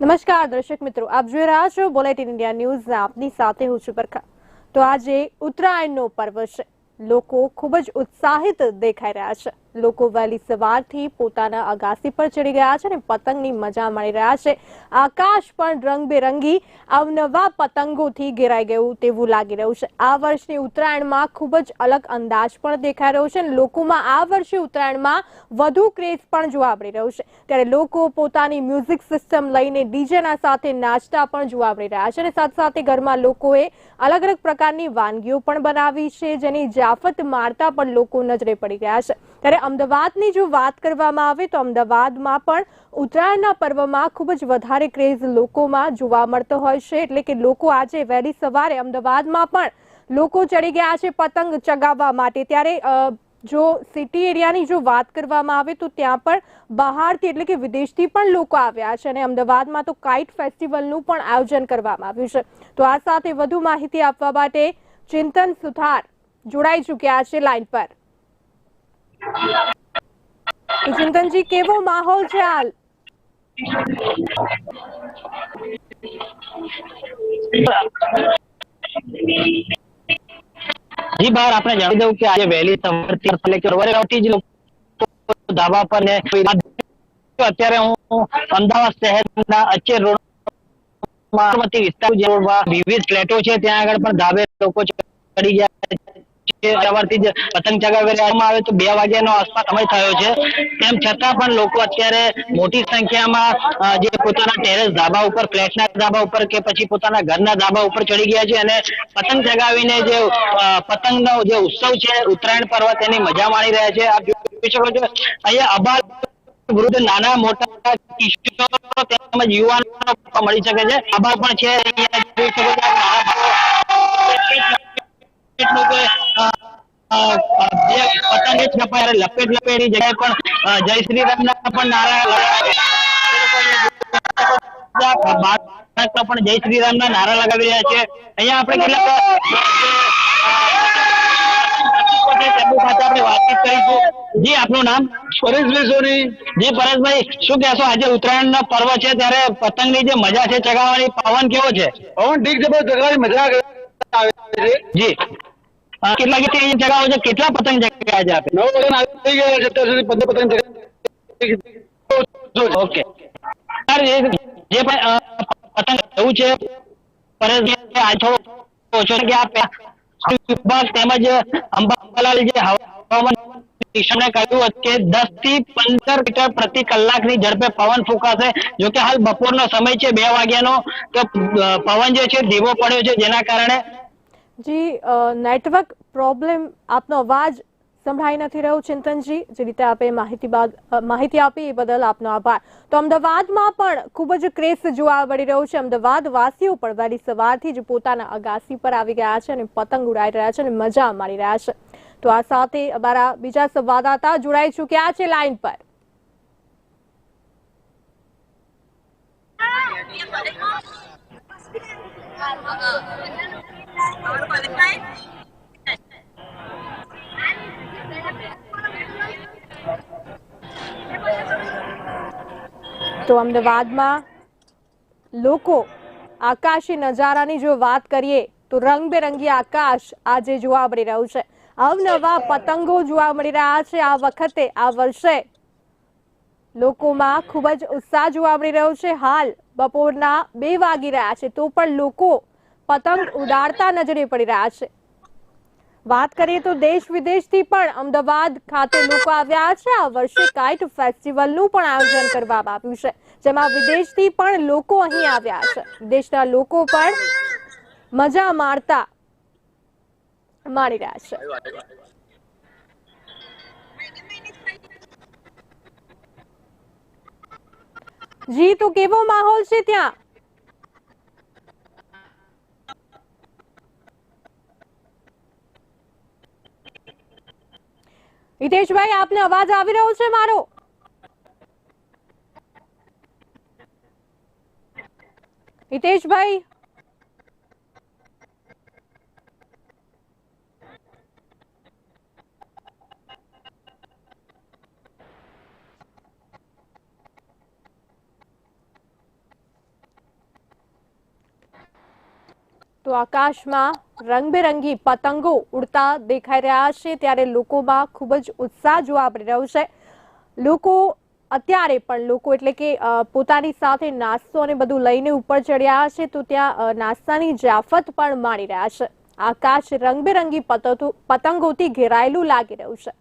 નમસ્કાર, દર્શક મિત્રો, આપ જોઈ રહ્યા છો બુલેટિન ઇન્ડિયા ન્યૂઝ આપની સાથે હું છું પરખા. તો આજે ઉત્તરાયણનો પર્વ છે. લોકો ખૂબ જ ઉત્સાહિત દેખાઈ રહ્યા છે. લોકો વહેલી સવારથી પોતાના અગાસી પર ચડી ગયા છે અને પતંગની મજા માણી રહ્યા છે. આકાશ પણ રંગબેરંગી, અવનવા પતંગોથી ઘેરાઈ ગયું તેવું લાગી રહ્યું છે. આ વર્ષની ઉત્તરાયણમાં ખૂબ જ અલગ અંદાજ પણ દેખાઈ રહ્યો છે અને લોકોમાં આ વર્ષે ઉત્તરાયણમાં વધુ ક્રેઝ પણ જોવા મળી રહ્યું છે. ત્યારે લોકો પોતાની મ્યુઝિક સિસ્ટમ લઈને ડીજેના સાથે નાચતા પણ જોવા મળી રહ્યા છે અને સાથે સાથે ઘરમાં લોકોએ અલગ અલગ પ્રકારની વાનગીઓ પણ બનાવી છે, જેની જાફત મારતા પણ લોકો નજરે પડી રહ્યા છે. ત્યારે અમદાવાદની જો વાત કરવામાં આવે તો અમદાવાદમાં પણ ઉત્તરાયણના પર્વમાં ખૂબ જ વધારે ક્રેઝ લોકોમાં જોવા મળતો હોય છે. એટલે કે લોકો આજે વહેલી સવારે અમદાવાદમાં પણ લોકો ચડી ગયા છે પતંગ ચગાવવા માટે. ત્યારે જો સિટી એરિયાની જો વાત કરવામાં આવે તો ત્યાં પણ બહારથી એટલે કે વિદેશથી પણ લોકો આવ્યા છે અને અમદાવાદમાં તો કાઇટ ફેસ્ટિવલનું પણ આયોજન કરવામાં આવ્યું છે. તો આ સાથે વધુ માહિતી આપવા માટે ચિંતન સુથાર જોડાઈ ચૂક્યા છે લાઇન પર. ચિંતનજી, કેવો માહોલ છે હાલ? જી, બહાર આપણે જાણી દઉં કે આજે વહેલી સવારથી એટલે કે સવારેથી જ લોકો ધાબા પર ને અત્યારે હું અમદાવાદ શહેરના અચેર રોડમાં વિસ્તાર જે વિવિધ ફ્લેટો છે, ત્યાં આગળ પણ ધાબે લોકો ચડી ગયા સવારથી જ પતંગ ચગાવવામાં આવે તો બે વાગ્યાનો આસપાસ સમય થયો છે. તેમ છતાં પણ લોકો અત્યારે મોટી સંખ્યામાં જે પોતાના ટેરેસ ધાબા ઉપર, ફ્લેટના ધાબા ઉપર કે પછી પોતાના ઘરના ધાબા ઉપર ચડી ગયા છે અને પતંગ ચગાવીને જે પતંગનો જે ઉત્સવ છે, ઉત્તરાયણ પર્વ તેની મજા માણી રહ્યા છે. આપ જોઈ શકો છો, અહીંયા અબાલ વૃદ્ધ નાના મોટા કિશોરો તેમજ યુવાનો મળી શકે છે. આભાર પણ છે, અહીંયા જોઈ શકો છો. આપ નાના એટલું કે અ, અ, જે પતંગ જ કપાય લપેટ લપેટની જગ્યાએ પણ જય શ્રી રામના પણ નારા લગાવ્યા પણ જય શ્રી રામના નારા લગાવી રહ્યા છે. અહીંયા આપણે કેટલાક તેમની સાથે આપણે વાતચીત કરીશું જી આપનું નામ? પરેશભાઈ સોની જી પરેશભાઈ શું કહેશો? આજે ઉત્તરાયણ નો પર્વ છે ત્યારે પતંગની જે મજા છે ચગાવવાની પવન કેવો છે? પવન ઠીક છે મજા આવે છે. જી. કેટલા કેટલી અહીંયા ચગાવો છો? કેટલા પતંગ જગ્યા છે આપે? નવ પતંગ આવી ગયા છે. અત્યાર સુધી પંદર પતંગ જગ્યા ઓકે. જે પણ પતંગ જવું છે આ થોડો ઓછો કે આ વિભાગ તેમજ અંબાલાલ જે હવામાન નિષ્ણાતે કહ્યું હતું કે દસથી પંદર મીટર પ્રતિ કલાકની ઝડપે પવન ફૂંકાશે. જો કે હાલ બપોરનો સમય છે બે વાગ્યાનો. તો પવન જે છે ધીમો પડ્યો છે. જેના કારણે જી નેટવર્ક પ્રોબ્લેમ આપનો અવાજ સંભળાઈ નથી રહ્યો, ચિંતનજી. જે રીતે આપે માહિતી બાદ માહિતી આપી એ બદલ આપનો આભાર. તો અમદાવાદમાં પણ ખૂબ જ ક્રેઝ જોવા મળી રહ્યો છે. અમદાવાદ વાસીઓ પણ વહેલી સવારથી જ પોતાના અગાસી પર આવી ગયા છે અને પતંગ ઉડાઈ રહ્યા છે અને મજા માણી રહ્યા છે. તો આ સાથે અમારા બીજા સંવાદદાતા જોડાઈ ચૂક્યા છે લાઈન પર. તો અમદાવાદમાં લોકો આકાશી નજારાની જો વાત કરીએ, તો રંગબેરંગી આકાશ આજે જોવા મળી રહ્યું છે. અવનવા પતંગો જોવા મળી રહ્યા છે આ વખતે, આ વર્ષે. લોકોમાં ખૂબ જ ઉત્સાહ જોવા મળી રહ્યો છે. હાલ બપોરના બે વાગી રહ્યા છે, તો પણ લોકો પતંગ ઉડાડતા નજરે પડી રહ્યા છે. વાત કરીએ તો દેશ વિદેશથી પણ અમદાવાદ ખાતે લોકો આવ્યા છે. આ વર્ષે કાઇટ ફેસ્ટિવલનું પણ આયોજન કરવામાં આવ્યું છે. જેમાં વિદેશથી પણ લોકો અહીં આવ્યા છે. વિદેશના લોકો પણ મજા માણતા માણી રહ્યા છે. જી, તો કેવો માહોલ છે ત્યાં? હિતેશભાઈ આપને અવાજ આવી રહ્યો છે મારો? હિતેશભાઈ તો આકાશમાં રંગબેરંગી પતંગો ઉડતા દેખાઈ રહ્યા છે ત્યારે લોકોમાં ખૂબ જ ઉત્સાહ જોવા મળી રહ્યો છે. લોકો અત્યારે પણ લોકો એટલે કે પોતાની સાથે નાસ્તો અને બધું લઈને ઉપર ચડ્યા છે તો ત્યાં નાસ્તાની જાફત પણ માણી રહ્યા છે. આકાશ રંગબેરંગી પતંગો પતંગોથી ઘેરાયેલું લાગી રહ્યું છે.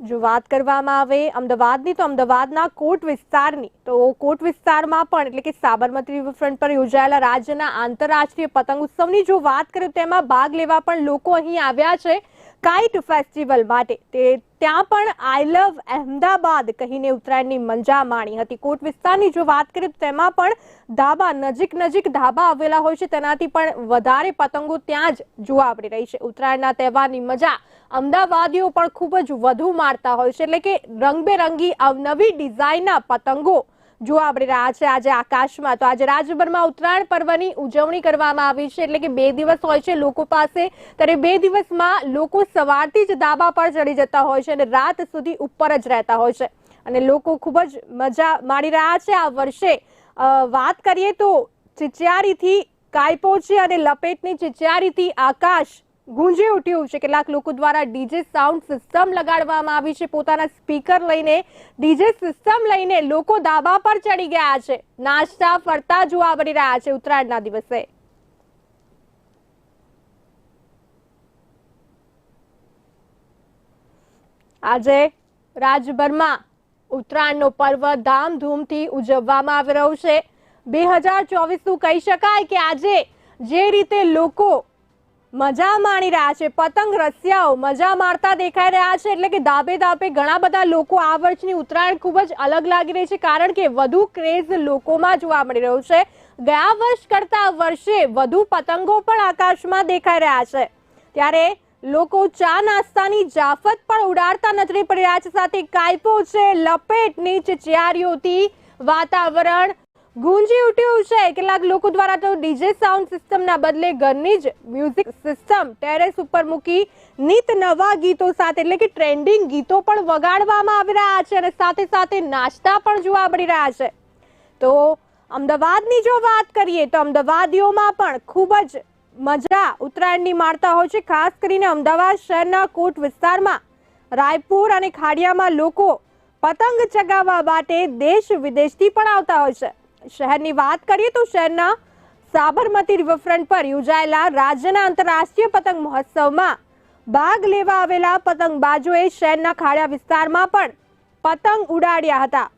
જો વાત કરવામાં આવે અમદાવાદની, તો અમદાવાદના કોટ વિસ્તારની, તો કોટ વિસ્તારમાં પણ એટલે કે સાબરમતી રિવરફ્રન્ટ પર યોજાયેલા રાજ્યના આંતરરાષ્ટ્રીય પતંગ ઉત્સવની જો વાત કરીએ તેમાં ભાગ લેવા પણ લોકો અહીં આવ્યા છે. કાઇટ ફેસ્ટિવલ માટે તે ત્યાં પણ આઈ લવ અહેમદાબાદ કહીને ઉત્તરાયણની મજા માણી હતી. કોટ વિસ્તારની જો વાત કરીએ તો તેમાં પણ ધાબા નજીક નજીક ધાબા આવેલા હોય છે. તેનાથી પણ વધારે પતંગો ત્યાં જ જોવા મળી રહી છે. ઉત્તરાયણના તહેવારની મજા અમદાવાદીઓ પણ ખૂબ જ વધુ માણતા હોય છે. એટલે કે રંગબેરંગી અવનવી ડિઝાઇનના પતંગો જોવા મળી રહ્યા છે. આજે આકાશમાં તો આજે રાજ્યભરમાં ઉત્તરાયણ પર્વની ઉજવણી કરવામાં આવી છે. એટલે કે બે દિવસ હોય છે લોકો પાસે. ત્યારે બે દિવસમાં લોકો સવારથી જ ધાબા પર ચડી જતા હોય છે અને રાત સુધી ઉપર જ રહેતા હોય છે. અને લોકો ખૂબ જ મજા માણી રહ્યા છે આ વર્ષે. વાત કરીએ તો ચિચિયારીથી કાયપો છે અને લપેટની ચિચિયારીથી આકાશ ગુંજી ઉઠ્યું છે. કેટલાક લોકો દ્વારા ડીજે સાઉન્ડ સિસ્ટમ લગાડવામાં આવી છે. પોતાના સ્પીકર લઈને ડીજે સિસ્ટમ લઈને લોકો ધાબા પર ચડી ગયા છે. નાચતા ફરતા જોવા મળી રહ્યા છે ઉત્તરાયણના દિવસે. આજે રાજ્યભરમાં ઉત્તરાયણનો પર્વ ધામધૂમથી ઉજવવામાં આવી રહ્યો છે. બે હજાર ચોવીસનું કહી શકાય કે આજે જે રીતે લોકો મજા માણી રહ્યા છે. પતંગ રસિયાઓ મજા મારતા દેખાઈ રહ્યા છે એટલે કે ધાબે ધાબે ઘણા બધા લોકો આ વર્ષની ઉત્તરાયણ ખૂબ જ અલગ લાગી રહી છે કારણ કે વધુ ક્રેઝ લોકોમાં જોવા મળી રહ્યો છે. ગયા વર્ષ કરતા વર્ષે વધુ પતંગો પણ આકાશમાં દેખાઈ રહ્યા છે. ત્યારે લોકો ચા નાસ્તાની જાફત પણ ઉડાડતા નજરે પડી રહ્યા છે. સાથે કાયપો છે, લપેટની ચિચિયારીઓથી વાતાવરણ ગુંજી ઉઠ્યું છે. કેટલાક લોકો દ્વારા તો ડીજે સાઉન્ડ સિસ્ટમના બદલે ઘરની જ મ્યુઝિક સિસ્ટમ ટેરેસ ઉપર મૂકી નિત નવા ગીતો સાથે, એટલે કે ટ્રેન્ડિંગ ગીતો પણ વગાડવામાં આવી રહ્યા છે અને સાથે સાથે નાચતા પણ જોવા મળી રહ્યા છે. તો અમદાવાદની જો વાત કરીએ તો અમદાવાદીઓમાં પણ ખૂબ જ મજા ઉત્તરાયણની માણતા હોય છે. ખાસ કરીને અમદાવાદ શહેરના કોટ વિસ્તારમાં રાયપુર અને ખાડિયામાં લોકો પતંગ ચગાવવા માટે દેશ વિદેશથી પણ આવતા હોય છે. શહેરની વાત કરીએ તો શહેરના સાબરમતી રિવરફ્રન્ટ પર યોજાયેલા રાજ્યના આંતરરાષ્ટ્રીય પતંગ મહોત્સવમાં ભાગ લેવા આવેલા પતંગબાજોએ શહેરના ખાડિયા વિસ્તારમાં પણ પતંગ ઉડાડ્યા હતા.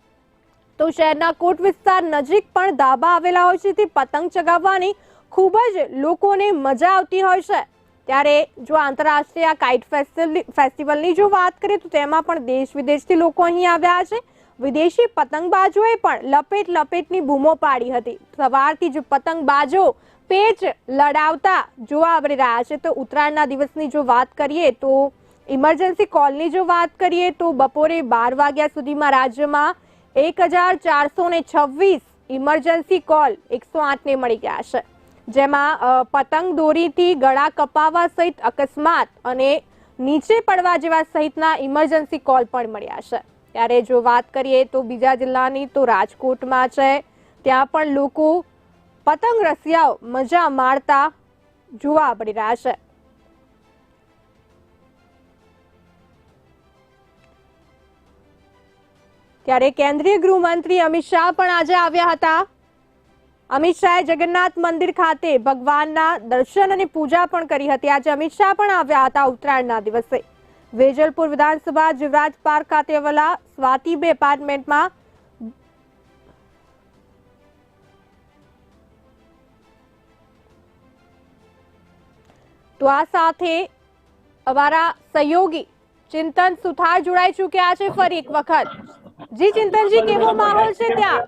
તો શહેરના કોટ વિસ્તાર નજીક પણ ધાબા આવેલા હોય છે તે પતંગ ચગાવવાની ખૂબ જ લોકોને મજા આવતી હોય છે. ત્યારે જો આંતરરાષ્ટ્રીય કાઇટ ફેસ્ટિવલ, ફેસ્ટિવલની જો વાત કરીએ તો તેમાં પણ દેશ વિદેશથી લોકો અહીં આવ્યા છે. વિદેશી પતંગબાજોએ પણ લપેટ લપેટની બૂમો પાડી હતી. સવારથી જ પતંગબાજો પેચ લડાવતા જોવા મળી રહ્યા છે. તો ઉત્તરાયણના દિવસની જો વાત કરીએ તો ઇમરજન્સી કોલની જો વાત કરીએ તો બપોરે બાર વાગ્યા સુધીમાં રાજ્યમાં એક હજાર ચારસો ને છવ્વીસ ઇમરજન્સી કોલ એકસો આઠને મળી ગયા છે. જેમાં પતંગ દોરીથી ગળા કપાવા સહિત અકસ્માત અને નીચે પડવા જેવા સહિતના ઇમરજન્સી કોલ પણ મળ્યા છે. ત્યારે જો વાત કરીએ તો બીજા જિલ્લાની તો રાજકોટમાં છે. ત્યાં પણ લોકો પતંગ રસિયાઓ મજા માણતા જોવા મળી રહ્યા છે. ત્યારે કેન્દ્રીય ગૃહમંત્રી અમિત શાહ પણ આજે આવ્યા હતા. અમિત શાહે જગન્નાથ મંદિર ખાતે ભગવાનના દર્શન અને પૂજા પણ કરી હતી. આજે અમિત શાહ પણ આવ્યા હતા ઉત્તરાયણના દિવસે. વેજલપુર વિધાનસભા જીવરાજ પાર્ક ખાતે આવેલા સ્વાતિબે એપાર્ટમેન્ટમાં તો આ સાથે અમારા સહયોગી ચિંતન સુથાર જોડાઈ ચૂક્યા છે ફરી એક વખત. જી ચિંતનજી, કેવો માહોલ છે ત્યાં?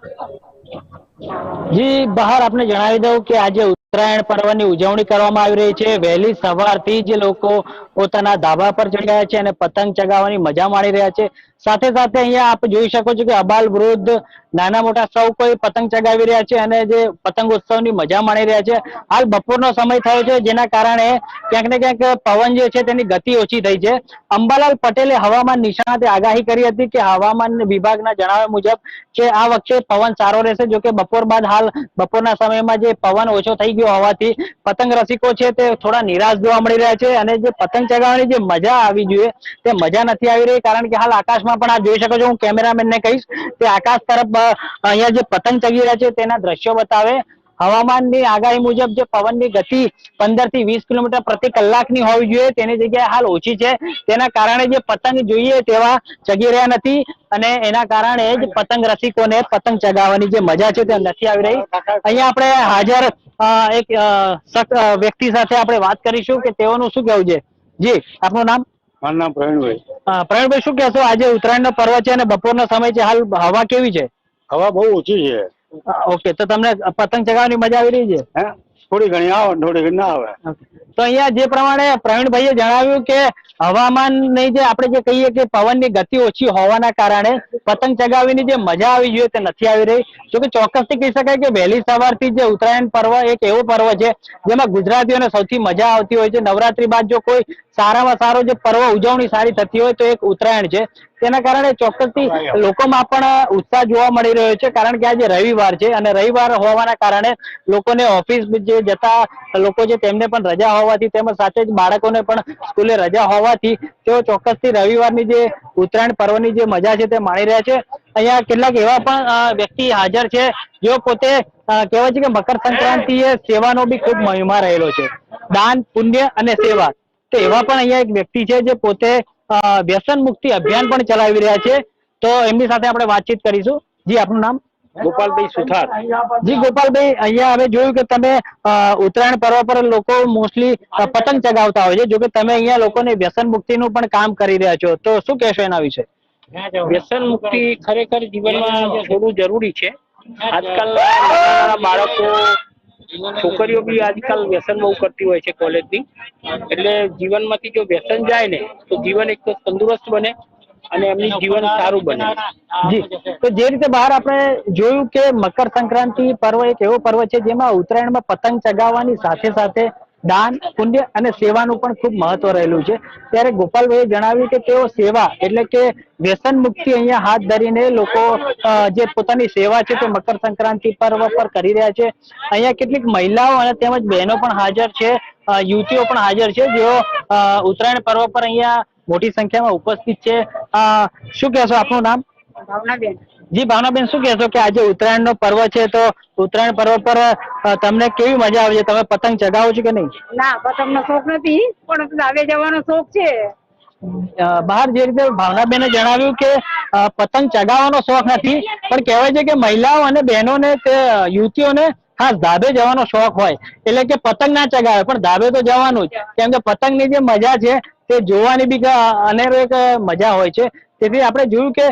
જી, બહાર આપને જણાવી દઉં કે આજે ઉત્તરાયણ પર્વની ઉજવણી કરવામાં આવી રહી છે. વહેલી સવારથી જ લોકો પોતાના ધાબા પર ચડી રહ્યા છે અને પતંગ ચગાવવાની મજા માણી રહ્યા છે. સાથે સાથે અહીંયા આપ જોઈ શકો છો કે અબાલ વૃદ્ધ નાના મોટા સૌ કોઈ પતંગ ચગાવી રહ્યા છે અને જે પતંગ ઉત્સવની મજા માણી રહ્યા છે. હાલ બપોરનો સમય થયો છે જેના કારણે ક્યાંક ને ક્યાંક પવન જે છે તેની ગતિ ઓછી થઈ છે. અંબાલાલ પટેલે હવામાન નિષ્ણાતે આગાહી કરી હતી કે હવામાન વિભાગના જણાવ્યા મુજબ કે આ વખતે પવન સારો રહેશે જોકે બપોર બાદ હાલ બપોરના સમયમાં જે પવન ઓછો થઈ ગયો હોવાથી પતંગ રસિકો છે તે થોડા નિરાશ જોવા મળી રહ્યા છે અને જે પતંગ ચગાવવાની જે મજા આવી જોઈએ તે મજા નથી આવી રહી કારણ કે હાલ આકાશમાં પણ આ જોઈ શકો છો, હું કેમેરામેન ને કહીશ તે આકાશ તરફ અહીંયા જે પતંગ ચગી રહ્યા છે તેના દ્રશ્યો બતાવે. હવામાનની આગાહી મુજબ જે પવનની ગતિ પંદરથી વીસ કિલોમીટર પ્રતિ કલાકની હોવી જોઈએ, તેની જગ્યાએ હાલ ઓછી છે. તેના કારણે જે પતંગ જોઈએ તેવા ચગી રહ્યા નથી અને એના કારણે જ પતંગ રસિકોને પતંગ ચગાવવાની જે મજા છે તે નથી આવી રહી. અહીંયા આપણે હાજર એક વ્યક્તિ સાથે આપણે વાત કરીશું કે તેઓનું શું કહેવું છે? જી, આપનું નામ? મારું નામ પ્રવીણભાઈ. પ્રવીણભાઈ શું કહેશો? આજે ઉત્તરાયણનો પર્વ છે અને બપોરનો સમય છે. હાલ હવા કેવી છે? હવા બહુ ઓછી છે. ઓકે તો તમને પતંગ ચગાવવાની મજા આવી રહી છે? હે? થોડી ઘણી આવે થોડી ઘણી ના આવે. તો અહીંયા જે પ્રમાણે પ્રવીણભાઈએ જણાવ્યું કે હવામાનની જે આપણે જે કહીએ કે પવનની ગતિ ઓછી હોવાના કારણે પતંગ ચગાવીની જે મજા આવી જોઈએ તે નથી આવી રહી. જો કે ચોક્કસથી કહી શકાય કે વહેલી સવારથી જે ઉત્તરાયણ પર્વ એક એવો પર્વ છે જેમાં ગુજરાતીઓને સૌથી મજા આવતી હોય છે. નવરાત્રી બાદ જો કોઈ સારામાં સારો જે પર્વ ઉજવણી સારી થતી હોય તો એક ઉત્તરાયણ છે. તેના કારણે ચોક્કસથી લોકોમાં પણ ઉત્સાહ જોવા મળી રહ્યો છે કારણ કે આજે રવિવાર છે અને રવિવાર હોવાના કારણે લોકોને ઓફિસ જે જતા લોકો છે તેમને પણ રજા હોવાથી તેમજ સાથે જ બાળકોને પણ સ્કૂલે રજા હોવાથી તેઓ ચોક્કસથી રવિવારની જે ઉત્તરાયણ પર્વની જે મજા છે તે માણી રહ્યા છે. અહીંયા કેટલાક એવા પણ વ્યક્તિ હાજર છે જેઓ પોતે કહેવાય છે કે મકર સંક્રાંતિ એ સેવાનો બી ખૂબ મહિમા રહેલો છે. દાન, પુણ્ય અને સેવા. તો એવા પણ અહીંયા એક વ્યક્તિ છે જે પોતે વ્યસન મુક્તિ અભિયાન પણ ચલાવી રહ્યા છે. તો એમની સાથે આપણે વાતચીત કરીશું. જી, આપનું નામ? ગોપાલભાઈ સુથાર. જી ગોપાલભાઈ અહીંયા હવે જોયું કે તમે ઉત્તરાયણ પર્વ પર લોકો મોસ્ટલી પતંગ ચગાવતા હોય છે. જો કે તમે અહીંયા લોકોને વ્યસન મુક્તિનું પણ કામ કરી રહ્યા છો. તો શું કહેશો એના વિશે? વ્યસન મુક્તિ ખરેખર જીવનમાં થોડું જરૂરી છે. આજકાલના બાળકો છોકરીઓ બી આજકાલ વ્યસન બહુ કરતી હોય છે કોલેજની એટલે જીવનમાંથી જો વ્યસન જાય ને તો જીવન એક તો તંદુરસ્ત બને અને એમનું જીવન સારું બને. જી. તો જે રીતે બહાર આપણે જોયું કે મકર સંક્રાંતિ પર્વ એક એવો પર્વ છે જેમાં ઉત્તરાયણમાં પતંગ ચગાવવાની સાથે સાથે દાન પુણ્ય અને સેવાનું પણ ખૂબ મહત્વ રહેલું છે. ત્યારે ગોપાલભાઈએ જણાવ્યું કે તેઓ સેવા એટલે કે વ્યસન મુક્તિ અહીંયા હાથ ધરીને લોકો જે પોતાની સેવા છે તે મકર સંક્રાંતિ પર્વ પર કરી રહ્યા છે. અહીંયા કેટલીક મહિલાઓ અને તેમજ બહેનો પણ હાજર છે યુવતીઓ પણ હાજર છે જેઓ ઉત્તરાયણ પર્વ પર અહીંયા મોટી સંખ્યામાં ઉપસ્થિત છે. શું કહેશો આપનું નામ? ભાવનાબેન. જી ભાવનાબેન શું કહેશો કે આજે ઉત્તરાયણનો પર્વ છે તો ઉત્તરાયણ પર્વ પર તમને કેવી મજા આવે છે? તમે પતંગ ચગાવો છો કે નહીં? ના પતંગનો શોખ નથી પણ આવે જવાનો શોખ છે. બહાર જે રીતે ભાવનાબેને જણાવ્યું કે પતંગ ચગાવવાનો શોખ નથી પણ કહેવાય છે કે મહિલાઓ અને બહેનોને તે યુવતીઓને ખાસ ધાબે જવાનો શોખ હોય. એટલે કે પતંગ ના ચગાવે પણ ધાબે તો જવાનું જ. કેમ કે પતંગની જે મજા છે તે જોવાની બી અનેરો એક મજા હોય છે. તેથી આપણે જોયું કે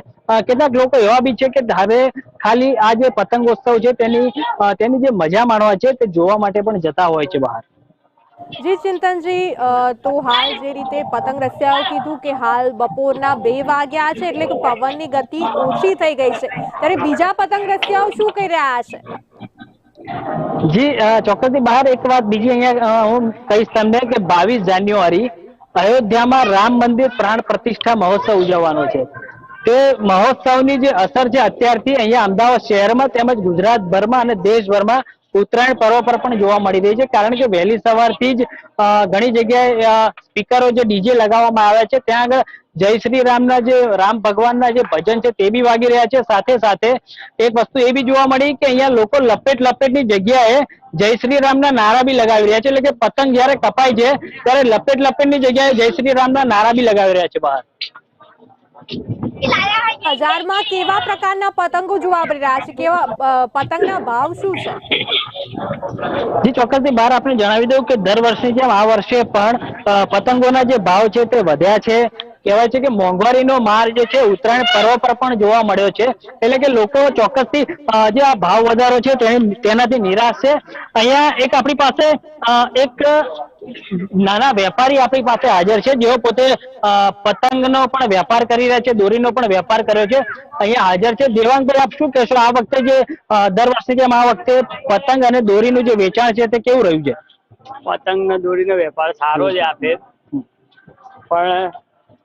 કેટલાક લોકો એવા બી છે કે ધાબે ખાલી આ જે પતંગોત્સવ છે તેની તેની જે મજા માણવા છે તે જોવા માટે પણ જતા હોય છે બહાર. જી ચિંતનજી તો હાલ જે રીતે પતંગ રસિયાઓ કીધું કે હાલ બપોરના બે વાગ્યા છે એટલે કે પવનની ગતિ ઓછી થઈ ગઈ છે. ત્યારે બીજા પતંગ રસિયાઓ શું કહી રહ્યા છે? જી ચોક્કસ ચોક્કસથી બહાર એક વાત બીજી અહીંયા હું કહીશ તમને કે બાવીસ જાન્યુઆરી અયોધ્યામાં રામ મંદિર પ્રાણ પ્રતિષ્ઠા મહોત્સવ ઉજવવાનો છે. તે મહોત્સવની જે અસર છે, અત્યારથી અહીંયા અમદાવાદ શહેરમાં તેમજ ગુજરાતભરમાં અને દેશભરમાં ઉત્તરાયણ પર્વ પર પણ જોવા મળી રહી છે. કારણ કે વહેલી સવારથી જ ઘણી જગ્યાએ સ્પીકરો જે ડીજે લગાવવામાં આવ્યા છે, ત્યાં આગળ જય શ્રી રામના જે, રામ ભગવાનના જે ભજન છે તે બી વાગી રહ્યા છે. સાથે સાથે એક વસ્તુ એ બી જોવા મળી કે અહીંયા લોકો લપેટ લપેટની જગ્યાએ જય શ્રી રામના નારા બી લગાવી રહ્યા છે. એટલે કે પતંગ જ્યારે કપાય છે, ત્યારે લપેટ લપેટની જગ્યાએ જય શ્રી રામના નારા બી લગાવી રહ્યા છે બહાર. બજારમાં કેવા પ્રકારના પતંગો જોવા મળી રહ્યા છે? કેવા પતંગના ભાવ શું છે? જી, ચોક્કસથી બહાર આપણે જણાવી દઉં કે દર વર્ષની જેમ આ વર્ષે પણ પતંગોના જે ભાવ છે તે વધ્યા છે. કહેવાય છે કે મોંઘવારીનો માર જે છે, ઉત્તરાયણ પર્વ પર પણ જોવા મળ્યો છે. એટલે કે લોકો ચોક્કસથી જે આ ભાવ વધારો છે તેનાથી નિરાશ છે. અહીંયા એક આપણી પાસે એક નાના વેપારી આપણી પાસે હાજર છે. જેઓ પોતે પતંગનો પણ વેપાર કરી રહ્યા છે દોરીનો પણ વેપાર કર્યો છે. અહીંયા હાજર છે. દેવાંગભાઈ આપ શું કહેશો? આ વખતે જે દર વર્ષની જેમ આ વખતે પતંગ અને દોરીનું જે વેચાણ છે તે કેવું રહ્યું છે? પતંગ ને દોરીનો વેપાર સારો છે આપે. પણ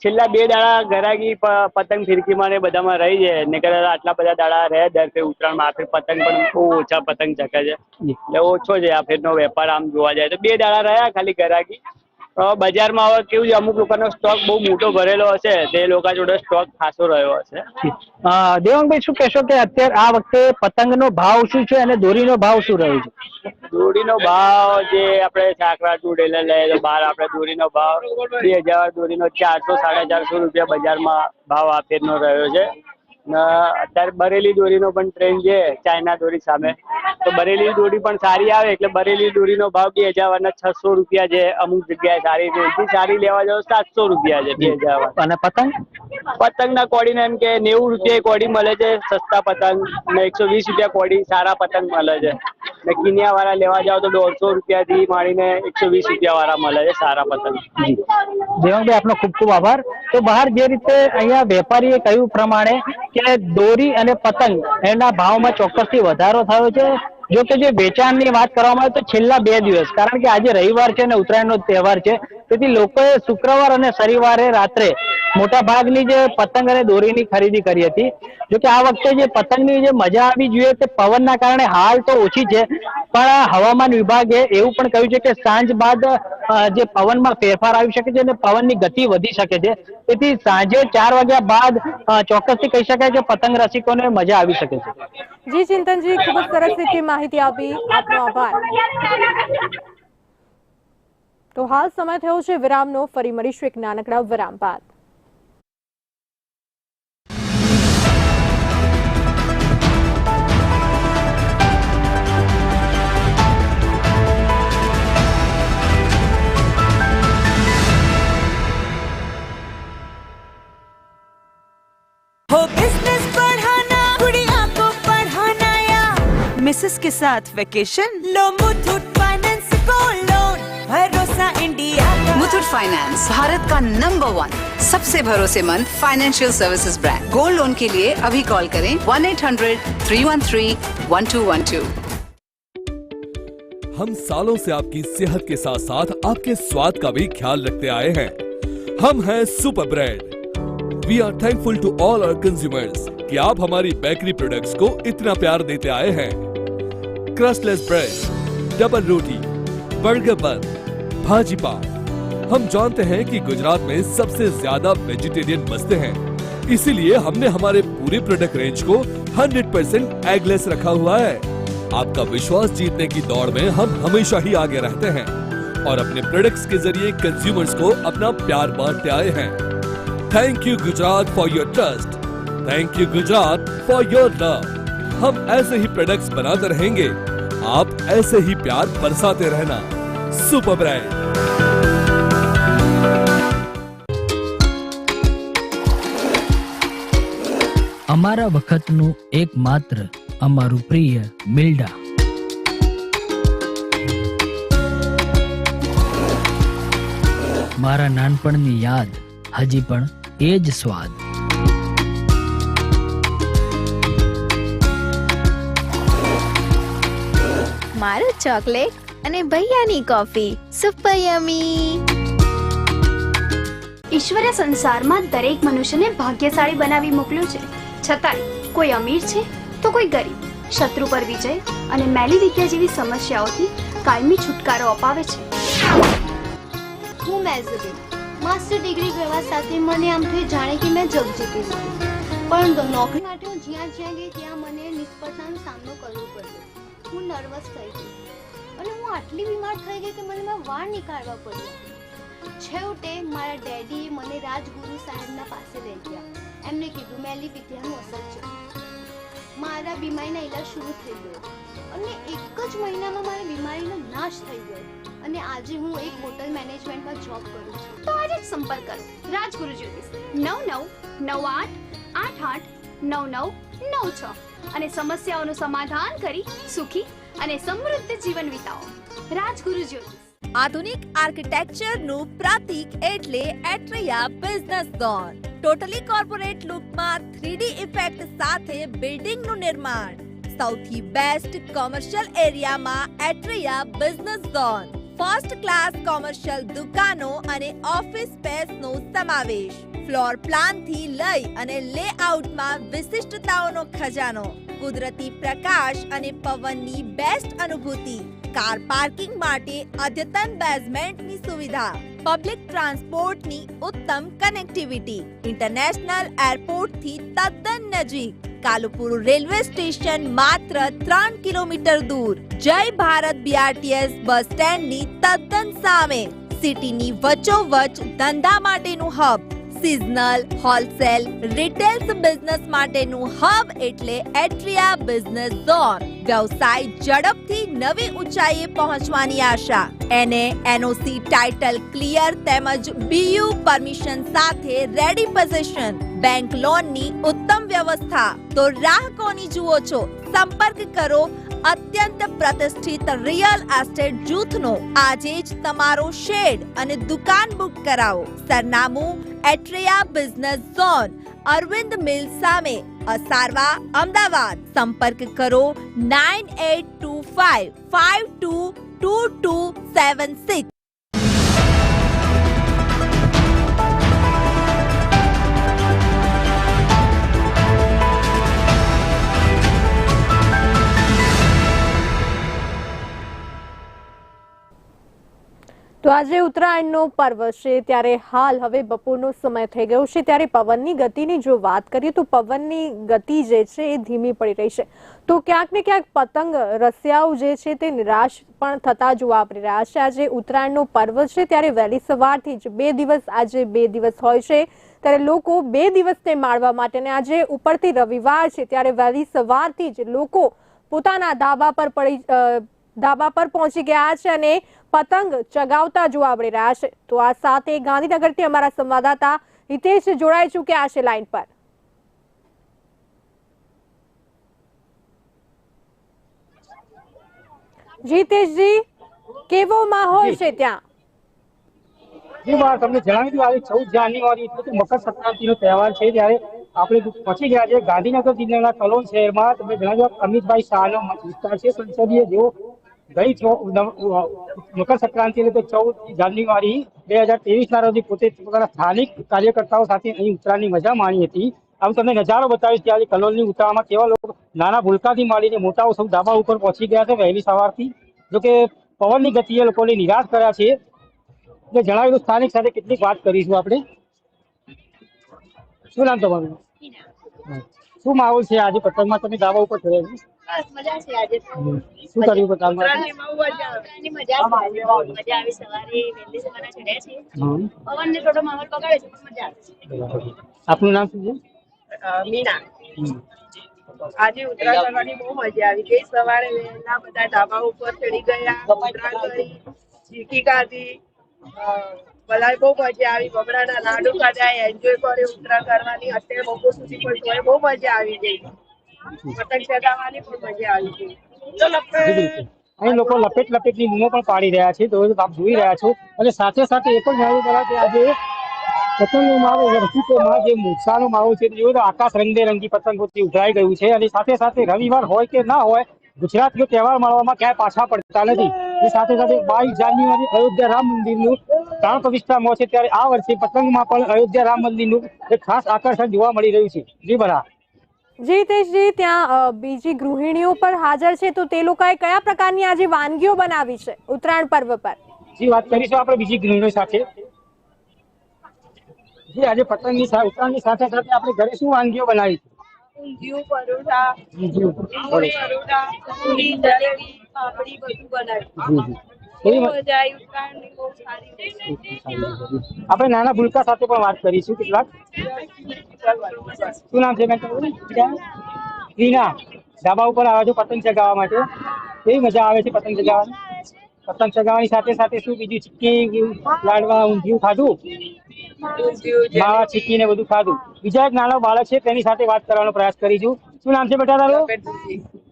છેલ્લા બે દાડા ગરાગી પતંગ ફિરકીમાં ને બધામાં રહી છે. ને કદાચ આટલા બધા દાડા રહે, દર ફેર ઉત્તરાયણમાં આ પતંગ પણ બહુ ઓછા પતંગ ચકે છે. એટલે ઓછો છે આ ફેરનો વેપાર આમ જોવા જાય તો. બે દાડા રહ્યા ખાલી ગરાગી બજારમાં હવે કેવું છે અમુક લોકોનો સ્ટોક બહુ મોટો ભરેલો હશે તે લોકો જોડે સ્ટોક ખાસો રહ્યો હશે. દેવાંગભાઈ શું કહેશો કે અત્યારે આ વખતે પતંગનો ભાવ શું છે અને દોરીનો ભાવ શું રહ્યો છે? દોરીનો ભાવ જે આપણે સાકરા ચૂડેલા લઈએ તો બહાર આપણે દોરીનો ભાવ બે હજાર દોરીનો ચારસો સાડા ચારસો રૂપિયા બજારમાં ભાવ આપેલનો રહ્યો છે. ને, અત્યારે બરેલી દોરીનો પણ ટ્રેન્ડ છે, ચાઇના દોરી સામે. તો બરેલી દોરી પણ સારી આવે, એટલે બરેલી દોરીનો ભાવ બે હજાર અને છસો રૂપિયા છે, અમુક જગ્યાએ સારી રેન્જથી સારી લેવા જાવ સાતસો રૂપિયા છે, બે હજાર અને પતંગ? પતંગના કોડીને એમ કે નેવું રૂપિયા કોડી મળે છે, સસ્તા પતંગ ને એકસો વીસ રૂપિયા કોડી, સારા પતંગ મળે છે. ને કિનિયા વાળા લેવા જાવ તો દોઢસો રૂપિયા થી માંડીને એકસો વીસ રૂપિયા વાળા મળે છે સારા પતંગ. દેવાંગભાઈ, આપનો ખૂબ ખૂબ આભાર. તો બહાર જે રીતે અહીંયા વેપારીએ કહ્યું પ્રમાણે કે દોરી અને પતંગ એના ભાવમાં ચોક્કસથી વધારો થયો છે. જો કે જે વેચાણની વાત કરવામાં આવે તો છેલ્લા બે દિવસ, કારણ કે આજે રવિવાર છે અને ઉત્તરાયણનો તહેવાર છે. તેથી લોકોએ શુક્રવાર અને શનિવારે રાત્રે મોટા ભાગની જે પતંગ અને દોરીની ખરીદી કરી હતી. જો કે આ વખતે જે પતંગની જે મજા આવી જોઈએ તે પવનના કારણે હાલ તો ઓછી છે. પણ હવામાન વિભાગે એવું પણ કહ્યું છે કે સાંજ બાદ જે પવનમાં ફેરફાર આવી શકે છે અને પવનની ગતિ વધી શકે છે. તેથી સાંજે ચાર વાગ્યા બાદ ચોક્કસથી કહી શકાય કે પતંગ રસિકોને મજા આવી શકે છે. જી, ચિંતનજી, ખૂબ જ સરસ રીતે માહિતી આપી. આપનો આભાર. તો હાલ સમય થયો છે વિરામનો. ફરી મળીશું એક નાનકડા વિરામ બાદ. मिसेस के साथ वेकेशन लो मुथूट फाइनेंस गोल्ड लोन भरोसा इंडिया का। मुथूट फाइनेंस भारत का नंबर वन सबसे भरोसेमंद financial services brand gold loan के लिए अभी कॉल करें one eight hundred three one three one two one two हम सालों से आपकी सेहत के साथ साथ आपके स्वाद का भी ख्याल रखते आए हैं। हम हैं super bread we are thankful to all our consumers कि आप हमारी बेकरी प्रोडक्ट्स को इतना प्यार देते आए हैं। क्रस्टलेस ब्रेड डबल रोटी बर्गर बन भाजी पाव हम जानते हैं कि गुजरात में सबसे ज़्यादा वेजिटेरियन बसते हैं। इसीलिए हमने हमारे पूरे प्रोडक्ट रेंज को 100% एगलेस रखा हुआ है। आपका विश्वास जीतने की दौड़ में हम हमेशा ही आगे रहते हैं और अपने प्रोडक्ट्स के ज़रिए कंज्यूमर्स को अपना प्यार बांटते आए हैं। Thank you Gujarat for your trust thank you Gujarat for your love हम ऐसे ही प्रोडक्ट्स बनाते रहेंगे आप ऐसे ही प्यार बरसाते रहना सुपर ब्रांड અમારા વખતનું એકમાત્ર અમારું પ્રિય મિલ્ડા મારા નાનપણની યાદ હજી પણ એ જ સ્વાદ મારું ચોકલેટ અને ભૈયાની કોફી. સુપર યમી. ઈશ્વરે સંસારમાં દરેક મનુષ્યને ભાગ્યશાળી બનાવી મોકલ્યો છે. છતાંય કોઈ અમીર છે તો કોઈ ગરીબ. શત્રુ પર વિજય અને મેલી વિદ્યા જેવી સમસ્યાઓથી કાયમી છુટકારો અપાવે છે. હું મેઝબિન માસ્ટર ડિગ્રી કરવા સાથે મને આમ થયું જાણે કે મેં જગ જીતી લીધું. પરંતુ નોકરી માટે હું જ્યાં જ્યાં ગઈ ત્યાં મને નિષ્ફળતાનો સામનો કરવો પડ્યો. હું નર્વસ થઈ ગઈ. અને હું આટલી બીમાર થઈ ગઈ કે મને મારા વાળ નીકાળવા પડ્યા. છેવટે મારા ડેડીએ મને રાજગુરુ સાહેબના પાસે લઈ ગયા. એમને કીધું મેલી વિદ્યાનું અસર છે. મારા બીમારીના ઈલાજ શરૂ થઈ ગયો. અને એક જ મહિનામાં મારી બીમારીનો નાશ થઈ ગયો. અને આજે હું એક હોટલ મેનેજમેન્ટમાં જોબ કરું છું. તો આજે જ સંપર્ક કરો. રાજગુરુ જ્યોતિષ નવ નવ નવ આઠ આઠ આઠ નવ નવ નવ છ. અને સમસ્યાઓનું સમાધાન કરી સુખી અને સમૃદ્ધ જીવન વિતાવો. રાજગુરુ જ્યોતિષ. આધુનિક આર્કિટેક્ચરનું પ્રતીક એટલે Atria business zone. Totally corporate લુકમાં three D effect સાથે બિલ્ડિંગનું નિર્માણ. સૌથી બેસ્ટ કોમર્શિયલ એરિયામાં Atria business zone. First class commercial દુકાનો અને ઓફિસ સ્પેસનો સમાવેશ. ફ્લોર પ્લાનથી લઈ અને લેઆઉટમાં વિશિષ્ટતાઓનો ખજાનો, કુદરતી પ્રકાશ અને પવનની બેસ્ટ અનુભૂતિ કાર પાર્કિંગ માટે અદ્યતન બેઝમેન્ટની સુવિધા પબ્લિક ટ્રાન્સપોર્ટની ઉત્તમ કનેક્ટિવિટી ઇન્ટરનેશનલ એરપોર્ટથી તદ્દન નજીક. કાલુપુર રેલવે સ્ટેશન માત્ર ત્રણ કિલોમીટર દૂર. જય ભારત બીઆરટીએસ બસ સ્ટેન્ડની તદ્દન સામે. સિટીની વચોવચ ધંધા માટેનું hub seasonal wholesale retails business માટેનું હબ એટલે એટ્રિયા બિઝનેસ ઝોન વ્યવસાય ઝડપથી નવી ઊંચાઈએ પહોંચવાની આશા. એને એનઓસી ટાઇટલ ક્લિયર તેમજ બીયુ પરમિશન સાથે રેડી પોઝિશન બેંક લોનની ઉત્તમ વ્યવસ્થા. તો રાહ કોની જુઓ છો? સંપર્ક કરો અત્યંત પ્રતિષ્ઠિત રિયલ એસ્ટેટ જૂથનો. આજે જ તમારો શેડ અને દુકાન બુક કરાવો. સરનામું Atria business zone, Arvind mill Asarwa, Asarwa, Ahmedabad. સંપર્ક કરો nine eight two five five two two two seven six. તો આજે ઉત્તરાયણનો પર્વ છે, ત્યારે હાલ હવે બપોરનો સમય થઈ ગયો છે, ત્યારે પવનની ગતિની જો વાત કરીએ તો પવનની ગતિ જે છે એ ધીમી પડી રહી છે. તો ક્યાંક ને ક્યાંક પતંગ, રસિયાઓ જે છે તે નિરાશ પણ થતા જોવા મળી રહ્યા છે. આજે ઉત્તરાયણનો પર્વ છે, ત્યારે વહેલી સવારથી જ બે દિવસ, આજે બે દિવસ હોય છે, ત્યારે લોકો બે દિવસને માણવા માટે ને આજે ઉપરથી રવિવાર છે, ત્યારે વહેલી સવારથી જ લોકો પોતાના ધાબા પર પડી ધાબા પર પહોંચી ગયા છે અને પતંગ ચગાવતા જોવા મળી રહ્યા છે. તો આ સાથે ગાંધીનગરથી અમારા સંવાદદાતા હિતેશ જોડાઈ ચૂક્યા છે લાઈન પર? જીતેશજી કેવો માહોલ છે ત્યાં? જી બા તમને જણાવી દઉં આજે ચૌદ જાન્યુઆરી એટલે કે મકર સંક્રાંતિનો તહેવાર છે ત્યારે આપણે પહોંચી ગયા છે ગાંધીનગર જિલ્લાના કલોલ શહેરમાં. તમને જણાવી દઉં અમિતભાઈ શાહનો વિસ્તાર છે. સંસદીય જેઓ ગઈ મકર સંક્રાંતિ એટલે ચૌદ જાન્યુઆરી બે હજાર ના રોજ પોતે પોતાના સ્થાનિક કાર્યકર્તાઓ સાથે અહીં ઉત્તરાયણની મજા માણી હતી. આમ તમને નજારો બતાવીશ કે આજે કલોલની ઉત્તરાયણમાં કેવા લોકો નાના ભૂલકાથી માંડીને મોટાઓ સૌ ધાબા ઉપર પહોંચી ગયા છે વહેલી સવારથી. જોકે પવનની ગતિએ લોકોને નિરાશ કર્યા છે. એટલે જણાવ્યું દઉં સ્થાનિક સાથે કેટલીક વાત કરીશું આપણે. શું નામ તમારું? શું માહોલ છે આજે? પતંગમાં તમે ધાબા ઉપર ચડ્યા છો? મજા છે આજે શું કર્યું પતંગમાં મજા આવે. ઉત્તરાયણની મજા છે આજે. બહુ મજા આવી સવારે વહેલી સવારે ચડ્યા છીએ. હમ. પવનને થોડો માહોલ બગાડે છે પણ મજા આવે છે. આપનું નામ શું છે? મીના. આજે ઉત્તરાયણ કરવાની બહુ મજા આવી. ગઈ સવારે વહેલા બધા ધાબા ઉપર ચડી ગયા ઉત્તરાયણ કરી ચીકી ખાધી અ, બધાએ બહુ મજા આવી. બમણાના લાડુ ખાધા એન્જોય કર્યો ઉત્તરાયણ કરવાની. અત્યારે બપોર સુધી પણ બહુ મજા આવી ગઈ. પતંગ આકાશ રંગબેરંગી પતંગોથી ઉભરાઈ ગયું છે. અને સાથે સાથે રવિવાર હોય કે ના હોય, ગુજરાતીઓ તહેવાર માણવામાં ક્યાંય પાછા પડતા નથી. એ સાથે સાથે બાવીસ જાન્યુઆરી અયોધ્યા રામ મંદિરનું પ્રાણ પ્રતિષ્ઠા છે. ત્યારે આ વર્ષે પતંગમાં પણ અયોધ્યા રામ મંદિરનું એક ખાસ આકર્ષણ જોવા મળી રહ્યું છે. જી, બરા. જી હિતેશજી ત્યાં બીજી ગૃહિણીઓ પણ હાજર છે તો તે લોકોએ કયા પ્રકારની આજે વાનગીઓ બનાવી છે ઉત્તરાયણ પર્વ પર જી વાત કરીશું આપણે બીજી ગૃહિણીઓ સાથે જી આજે પતંગની સાથે ઉત્તરાયણની સાથે સાથે આપણે ઘરે શું વાનગીઓ બનાવી ઊંધિયું પરોઠા ઊંધિયું પરોઠા પૂરી જલેબી પાપડી બધું બનાવ્યું આપણે નાના ભૂલકા સાથે પણ વાત કરીશું કેટલાક. શું નામ છે મેં રીના. ધાબા ઉપર આવે છો પતંગ ચગાવવા માટે. કેવી મજા આવે છે પતંગ ચગાવવાની? પતંગ ચગાવવાની સાથે સાથે શું બીજું ચીક્કી લાડવા ઊંધિયું ખાધું? માવા ચીક્કી ને બધું ખાધું. બીજા એક નાનો બાળક છે તેની સાથે વાત કરવાનો પ્રયાસ કરીશું. શું નામ છે બેટા તારું?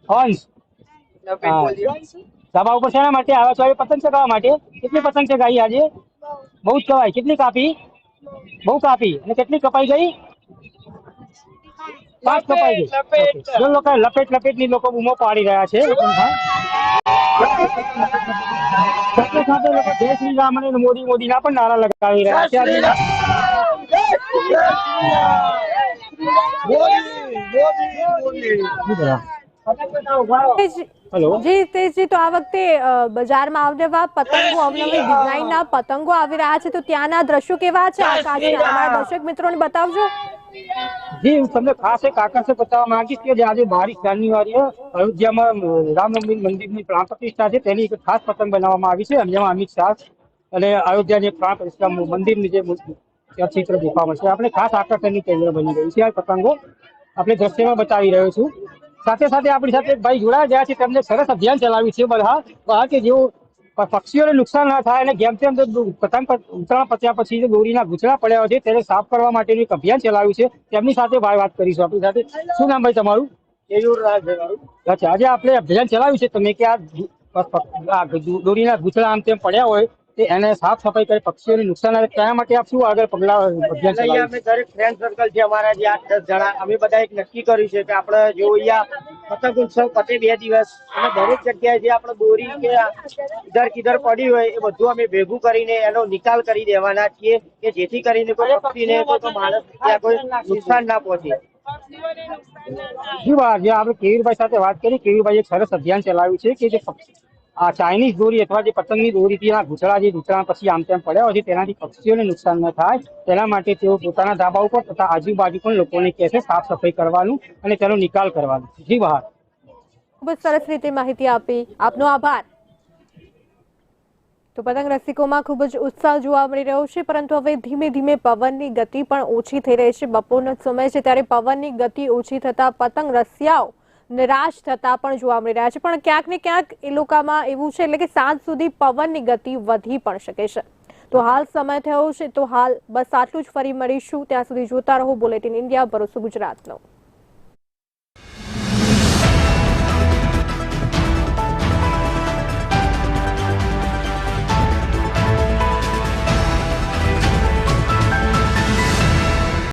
હંસ. ધાબા ઉપર શેના માટે? આવ્યા છો પતંગ ચગાવવા માટે. કેટલી પતંગ ચગાવી આજે? બહુ જ કવાય. કેટલી કાપી? બહુ કાપી. અને કેટલી કપાઈ ગઈ? પાંચ કપાઈ ગઈ. જો લોકો લપેટ લપેટની લોકો બૂમો પાડી રહ્યા છે. સાથે સાથે લોકો જય શ્રી રામ અને મોદી મોદી ના પણ નારા લગાવી રહ્યા છે. આજે તેજ- હેલો જી તેજી તો આ વખતે બજારમાં બજારમાં વા પતંગો અવનવી ડિઝાઇનના પતંગો આવી રહ્યા છે તો ત્યાંના દ્રશ્યો કેવા છે? આકાશના અમારા દર્શક મિત્રોને બતાવજો. જી હું તમને ખાસ એક આકર્ષક બતાવવા માંગીશ કે જે આજે બાવીસ જાન્યુઆરીએ અયોધ્યામાં રામ મંદિરની પ્રાણ પ્રતિષ્ઠા છે તેની એક ખાસ પતંગ બનાવવામાં આવી છે અને જેમાં અમિત શાહ અને અયોધ્યાની પ્રાણ પ્રતિષ્ઠા મંદિરની જે ચિત્ર દેખાવા છે. આપણે ખાસ આકર્ષણની કેન્દ્ર બની ગયું છે આ પતંગો. આપણે દ્રશ્યમાં બતાવી રહ્યો છું. સાથે સાથે આપણી સાથે એક ભાઈ જોડાયા ગયા છે તેમને સરસ અભિયાન ચલાવ્યું છે બધા બહાર કે જેઓ પક્ષીઓને નુકસાન ના થાય અને જેમ તેમ પતંગ ઉતરાણ પત્યા પછી જે દોરીના ઘૂંચડા પડ્યા હોય છે તેને સાફ કરવા માટેનું એક અભિયાન ચલાવ્યું છે. તેમની સાથે ભાઈ વાત કરીશું આપણી સાથે. શું નામ ભાઈ તમારું? અચ્છા આજે આપણે અભિયાન ચલાવ્યું છે. તમે કે આ દોરીના ઘૂંચડા આમ તેમ પડ્યા હોય એને સાફ સફાઈ કરી પક્ષીઓને નુકસાન આવે ત્યાં માટે આપ શું આગળ પગલા અભિયાન ચલાવ્યું અમે દરેક ફ્રેન્ડ સર્કલ છે અમારા જે આઠ દસ જણા અમે બધા એક નક્કી કર્યું છે કે આપણે જો અહીંયા પતંગ ઉત્સવ પતે બે દિવસ અને દરેક જગ્યાએ જે આપણે દોરી કે ઇધર કિધર પડી હોય એ બધું અમે ભેગું કરીને એનો નિકાલ કરી દેવાના છીએ કે જેથી કરીને કોઈ પક્ષીને કોઈ માણસ ત્યાં કોઈ નુકસાન ના પહોંચે. જી વાત જે આપણે કેવીરભાઈ સાથે વાત કરી. કેવીરભાઈ એક સરસ અભિયાન ચલાવ્યું છે કે જે પક્ષ- આ ચાઇનીઝ દોરી અથવા જે પતંગની દોરીથી આ ઘૂંચળા જે ઘૂંચળા પછી આમ તેમ પડ્યા હોય છે, તેનાથી પક્ષીઓને નુકસાન ન થાય. તેના માટે તેઓ પોતાના ધાબા ઉપર તથા આજુબાજુ પણ લોકોને કહે છે, સાફ સફાઈ કરવાનું અને તેનો નિકાલ કરવાનો જી બહાર. ખૂબ જ સરસ રીતે માહિતી આપી. આપનો આભાર. તો પતંગ રસિકોમાં ખૂબ જ ઉત્સાહ જોવા મળી રહ્યો છે, પરંતુ હવે ધીમે ધીમે પવનની ગતિ પણ ઓછી થઈ રહી છે. બપોરનો સમય છે, ત્યારે પવનની ગતિ ઓછી થતા પતંગ રસિયાઓ નિરાશ થતા પણ જોવા મળી રહ્યા છે. પણ ક્યાંક ને ક્યાંક એ લોકોમાં એવું છે, એટલે કે સાંજ સુધી પવનની ગતિ વધી પણ શકે છે. તો હાલ સમય થયો છે, તો હાલ બસ આટલું જ ફરી મળીશું. ત્યાં સુધી જોતા રહો બુલેટિન ઇન્ડિયા ભરોસો ગુજરાતનો.